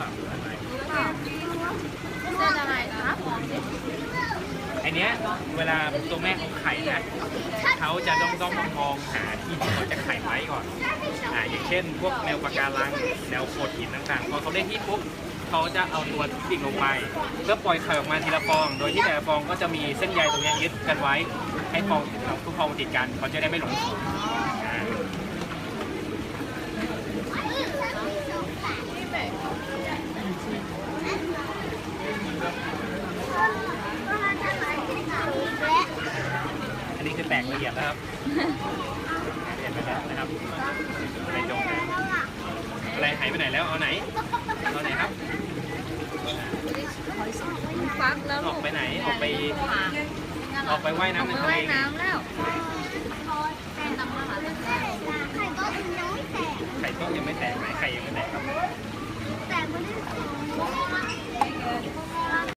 ปล่าอะไรเส้นอะไรคะไอเนี้ยเวลาตัวแม่ของไข่นะเขาจะต้องต้องมองหาที่ที่เขาจะไข่ไว้ก่อนอ่าอย่างเช่น พวกแนวปะการังแนวโขดหินต่างๆพอเขาได้ที่ปุ๊บเขาจะเอาตัวดิ่งลงไปเพื่อปล่อยไข่ออกมาทีละฟอง โดยที่แต่ละฟองก็จะมีเส้นใยตรงนี้ยยึดกันไว้ ให้ฟองทุกฟองติดกันเขาจะได้ไม่หลงสูงอ่า อันนี้คือแตกละเอียดนะครับละเอียดไปแล้วนะครับไปจงนะอะไรหายไปไหนแล้ว เอาไหน เอาไหนครับฟักแล้วออกไปไหน ออกไป ออกไปว่ายน้ำในทะเลว่ายน้ำแล้วไข่ต้มยังไม่แตกไหนไข่ยังไม่แตกครับ